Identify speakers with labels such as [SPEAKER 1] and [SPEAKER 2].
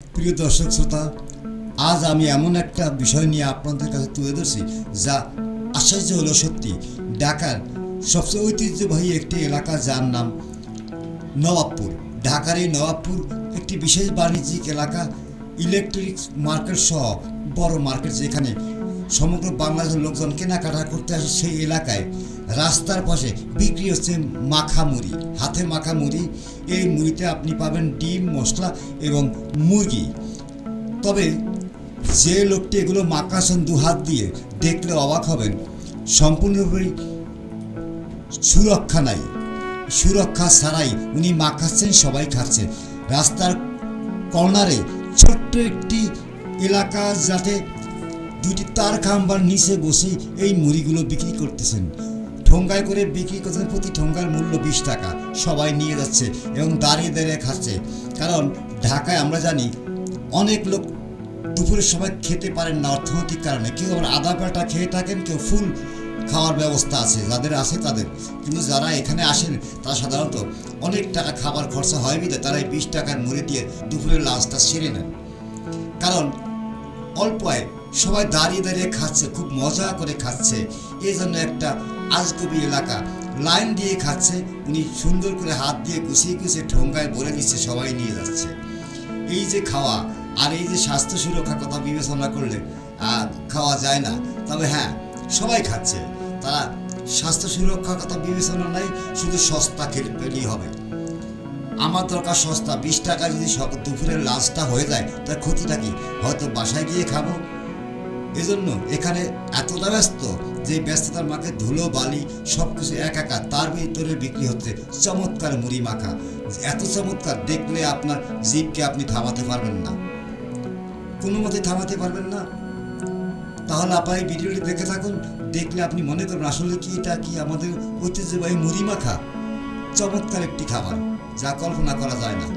[SPEAKER 1] প্রিয় দর্শক শ্রোতা, আজ আমি এমন একটা বিষয় নিয়ে আপনাদের কাছে তুলে ধরছি যা আশ্চর্য হলো সত্যি। ঢাকার সবচেয়ে ঐতিহ্যবাহী একটি এলাকা যার নাম নবাবপুর। ঢাকার এই নবাবপুর একটি বিশেষ বাণিজ্যিক এলাকা, ইলেকট্রিক মার্কেট সহ বড় মার্কেট যেখানে সমগ্র বাংলাদেশের লোকজন কেনাকাটা করতে আসে সেই এলাকায়। রাস্তার পাশে বিক্রি হচ্ছে মাখা মুড়ি হাতে মাখা মুড়ি এই মুড়িতে আপনি পাবেন ডিম, মশলা এবং মুরগি। তবে যে লোকটি এগুলো মাখাছেন দু হাত দিয়ে, দেখলে অবাক হবেন। সম্পূর্ণভাবেই সুরক্ষা নাই। সুরক্ষা ছাড়াই উনি মাখাচ্ছেন, সবাই খাচ্ছে। রাস্তার কর্নারে ছোট্ট একটি এলাকা যাতে দুটি তার খাম্বার নিচে বসে এই মুড়িগুলো বিক্রি করতেছেন। ঠোঙ্গায় করে বিক্রি করতেছেন প্রতি ঠোঙ্গার মূল্য বিশ টাকা। সবাই নিয়ে যাচ্ছে এবং দাঁড়িয়ে দাঁড়িয়ে খাচ্ছে। কারণ ঢাকায় আমরা জানি, অনেক লোক দুপুরের সময় খেতে পারেন না অর্থনৈতিক কারণে। কেউ আবার আধা পেটা খেয়ে থাকেন, কেউ ফুল খাওয়ার ব্যবস্থা আছে, যাদের আছে তাদের। কিন্তু যারা এখানে আসেন, তারা সাধারণত অনেক টাকা খাবার খরচা হয় বিধে তারা এই বিশ টাকার মুড়ি দিয়ে দুপুরের লাঞ্চটা সেরে নেন। কারণ অল্প আয় সবাই দাঁড়িয়ে দাঁড়িয়ে খাচ্ছে, খুব মজা করে খাচ্ছে। এই জন্য একটা আজগবি এলাকা। লাইন দিয়ে খাচ্ছে, উনি সুন্দর করে হাত দিয়ে গুছিয়ে গুছিয়ে ঠোঙ্গায় বলে দিচ্ছে, সবাই নিয়ে যাচ্ছে। এই যে খাওয়া, আর এই যে স্বাস্থ্য সুরক্ষার কথা বিবেচনা করলে খাওয়া যায় না। তবে হ্যাঁ সবাই খাচ্ছে। তারা স্বাস্থ্য সুরক্ষার কথা বিবেচনা নাই, শুধু সস্তা খেলে পেলেই হবে। আমার দরকার সস্তা। বিশ টাকা যদি দুপুরের লাঞ্চটা হয়ে যায়, তার ক্ষতিটা কি? হয়তো বাসায় গিয়ে খাব। এজন্য এখানে এতটা ব্যস্ত যে ব্যস্ততার মাকে ধুলো, বালি সব কিছু একাকার, তার ভিতরে বিক্রি হচ্ছে চমৎকার মুড়ি মাখা। এত চমৎকার, দেখলে আপনার জীবকে আপনি থামাতে পারবেন না। কোনো মতে থামাতে পারবেন না। তাহলে আপনার এই ভিডিওটি দেখে থাকুন, দেখলে আপনি মনে করবেন আসলে কি, এটা কি আমাদের ঐতিহ্যবাহী মুড়ি মাখা? চমৎকার একটি খাবার, যা কল্পনা করা যায় না।